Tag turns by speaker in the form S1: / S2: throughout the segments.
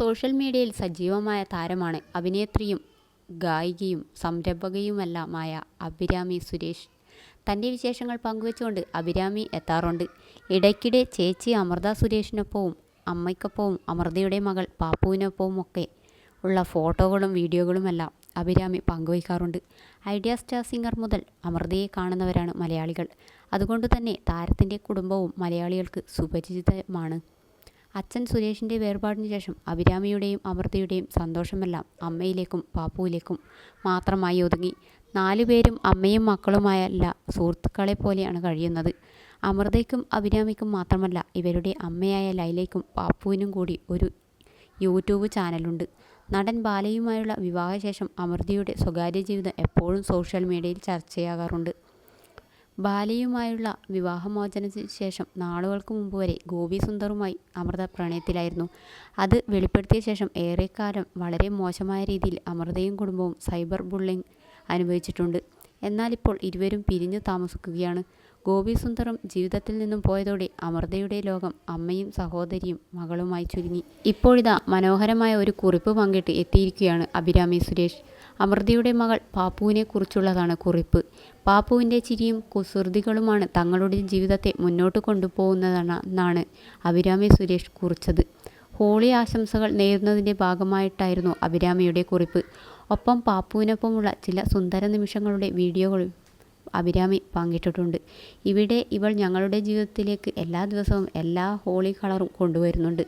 S1: Social മീഡിയയിൽ സജീവമായ താരമാണ് അഭിനേത്രിയും ഗായികയും സംരംഭകയുമെല്ലാമായ അഭിരാമി സുരേഷ്. തന്റെ വിശേഷങ്ങൾ പങ്കുവെച്ചുകൊണ്ട് അഭിരാമി എത്താറുണ്ട്. ഇടയ്ക്കിടെ ചേച്ചി അമൃത സുരേഷിനൊപ്പവും അമ്മയ്ക്കൊപ്പവും അമൃതയുടെ മകൾ പാപ്പുവിനൊപ്പവുമൊക്കെ ഉള്ള ഫോട്ടോകളും വീഡിയോകളുമെല്ലാം അഭിരാമി പങ്കുവയ്ക്കാറുണ്ട്. ഐഡിയ സ്റ്റാർ സിംഗർ മുതൽ അമൃതയെ കാണുന്നവരാണ് മലയാളികൾ. അതുകൊണ്ട് തന്നെ താരത്തിന്റെ കുടുംബവും മലയാളികൾക്ക് സുപരിചിതമാണ്. അച്ഛൻ സുരേഷിന്റെ വേർപാടിന് ശേഷം അഭിരാമിയുടെയും അമൃതയുടെയും സന്തോഷമെല്ലാം അമ്മയിലേക്കും പാപ്പുവിലേക്കും മാത്രമായി ഒതുങ്ങി. നാലുപേരും അമ്മയും മക്കളുമായല്ല സുഹൃത്തുക്കളെ പോലെയാണ് കഴിയുന്നത്. അമൃതയ്ക്കും അഭിരാമിക്കും മാത്രമല്ല ഇവരുടെ അമ്മയായ ലൈലയ്ക്കും പാപ്പുവിനും കൂടി ഒരു യൂട്യൂബ് ചാനലുണ്ട്. നടൻ ബാലയുമായുള്ള വിവാഹശേഷം അമൃതയുടെ സ്വകാര്യ ജീവിതം എപ്പോഴും സോഷ്യൽ മീഡിയയിൽ ചർച്ചയാകാറുണ്ട്. ബാലയുമായുള്ള വിവാഹമോചനത്തിന് ശേഷം നാളുകൾക്ക് മുമ്പ് വരെ ഗോപി സുന്ദറുമായി അമൃത പ്രണയത്തിലായിരുന്നു. അത് വെളിപ്പെടുത്തിയ ശേഷം ഏറെക്കാലം വളരെ മോശമായ രീതിയിൽ അമൃതയും കുടുംബവും സൈബർ ബുള്ളിംഗ് അനുഭവിച്ചിട്ടുണ്ട്. എന്നാലിപ്പോൾ ഇരുവരും പിരിഞ്ഞു താമസിക്കുകയാണ്. ഗോപി സുന്ദറും ജീവിതത്തിൽ നിന്നും പോയതോടെ അമൃതയുടെ ലോകം അമ്മയും സഹോദരിയും മകളുമായി ചുരുങ്ങി. ഇപ്പോഴിതാ മനോഹരമായ ഒരു കുറിപ്പ് പങ്കിട്ട് എത്തിയിരിക്കുകയാണ് അഭിരാമി സുരേഷ്. അമൃതയുടെ മകൾ പാപ്പുവിനെ കുറിച്ചുള്ളതാണ് കുറിപ്പ്. പാപ്പുവിന്റെ ചിരിയും കുസൃതികളുമാണ് തങ്ങളുടെ ജീവിതത്തെ മുന്നോട്ട് കൊണ്ടുപോകുന്നതെന്നാണ് അഭിരാമി സുരേഷ് കുറിച്ചത്. ഹോളി ആശംസകൾ നേരുന്നതിന്റെ ഭാഗമായിട്ടായിരുന്നു അഭിരാമിയുടെ കുറിപ്പ്. ഒപ്പം പാപ്പുവിനൊപ്പമുള്ള ചില സുന്ദര നിമിഷങ്ങളുടെ വീഡിയോകളും അഭിരാമി പങ്കിട്ടിട്ടുണ്ട്. ഇവിടെ ഇവൾ ഞങ്ങളുടെ ജീവിതത്തിലേക്ക് എല്ലാ ദിവസവും എല്ലാ ഹോളി കളറും കൊണ്ടുവരുന്നുണ്ട്.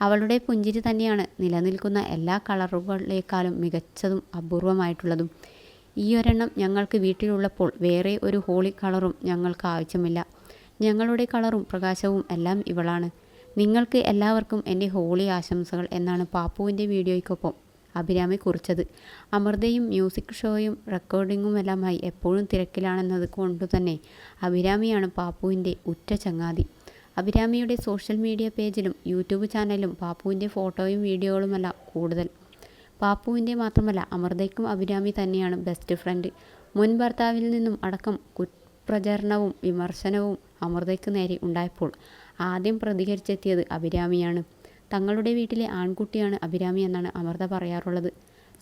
S1: അവളുടെ പുഞ്ചിരി തന്നെയാണ് നിലനിൽക്കുന്ന എല്ലാ കളറുകളേക്കാളും മികച്ചതും അപൂർവമായിട്ടുള്ളതും. ഈ ഒരെണ്ണം ഞങ്ങൾക്ക് വീട്ടിലുള്ളപ്പോൾ വേറെ ഒരു ഹോളി കളറും ഞങ്ങൾക്ക് ആവശ്യമില്ല. ഞങ്ങളുടെ കളറും പ്രകാശവും എല്ലാം ഇവളാണ്. നിങ്ങൾക്ക് എല്ലാവർക്കും എന്റെ ഹോളി ആശംസകൾ എന്നാണ് പാപ്പുവിന്റെ വീഡിയോയ്ക്കൊപ്പം അഭിരാമി കുറിച്ചത്. അമൃതയും മ്യൂസിക് ഷോയും റെക്കോർഡിങ്ങുമെല്ലാമായി എപ്പോഴും തിരക്കിലാണെന്നത് കൊണ്ടുതന്നെ അഭിരാമിയാണ് പാപ്പുവിന്റെ ഉറ്റ ചങ്ങാതി. അഭിരാമിയുടെ സോഷ്യൽ മീഡിയ പേജിലും യൂട്യൂബ് ചാനലിലും പാപ്പുവിന്റെ ഫോട്ടോയും വീഡിയോകളുമെല്ലാം കൂടുതൽ. പാപ്പുവിന്റെ മാത്രമല്ല അമൃതയ്ക്കും അഭിരാമി തന്നെയാണ് ബെസ്റ്റ് ഫ്രണ്ട് മുൻ ഭർത്താവിൽ നിന്നും അടക്കം കുപ്രചരണവും വിമർശനവും അമൃതയ്ക്ക് നേരെ ഉണ്ടായപ്പോൾ ആദ്യം പ്രതികരിച്ചെത്തിയത് അഭിരാമിയാണ്. തങ്ങളുടെ വീട്ടിലെ ആൺകുട്ടിയാണ് അഭിരാമി എന്നാണ് അമൃത പറയാറുള്ളത്.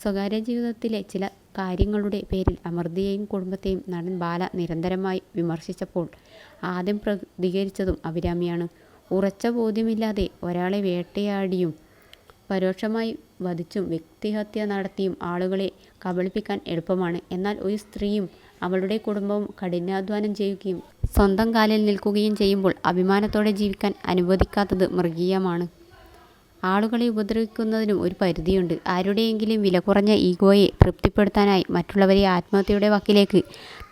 S1: സ്വകാര്യ ജീവിതത്തിലെ ചില കാര്യങ്ങളുടെ പേരിൽ അമൃതയെയും കുടുംബത്തെയും നടൻ ബാല നിരന്തരമായി വിമർശിച്ചപ്പോൾ ആദ്യം പ്രതികരിച്ചതും അഭിരാമിയാണ്. ഉറച്ച ബോധ്യമില്ലാതെ ഒരാളെ വേട്ടയാടിയും പരോക്ഷമായി വധിച്ചും വ്യക്തിഹത്യ നടത്തിയും ആളുകളെ കബളിപ്പിക്കാൻ എളുപ്പമാണ്. എന്നാൽ ഒരു സ്ത്രീയും അവളുടെ കുടുംബവും കഠിനാധ്വാനം ചെയ്യുകയും സ്വന്തം കാലിൽ നിൽക്കുകയും ചെയ്യുമ്പോൾ അഭിമാനത്തോടെ ജീവിക്കാൻ അനുവദിക്കാത്തത് മൃഗീയമാണ്. ആളുകളെ ഉപദ്രവിക്കുന്നതിനും ഒരു പരിധിയുണ്ട്. ആരുടെയെങ്കിലും വില കുറഞ്ഞ ഈഗോയെ തൃപ്തിപ്പെടുത്താനായി മറ്റുള്ളവരെ ആത്മഹത്യയുടെ വക്കിലേക്ക്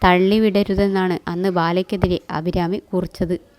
S1: തള്ളിവിടരുതെന്നാണ് അന്ന് ബാലയ്ക്കെതിരെ അഭിരാമി കുറിച്ചത്.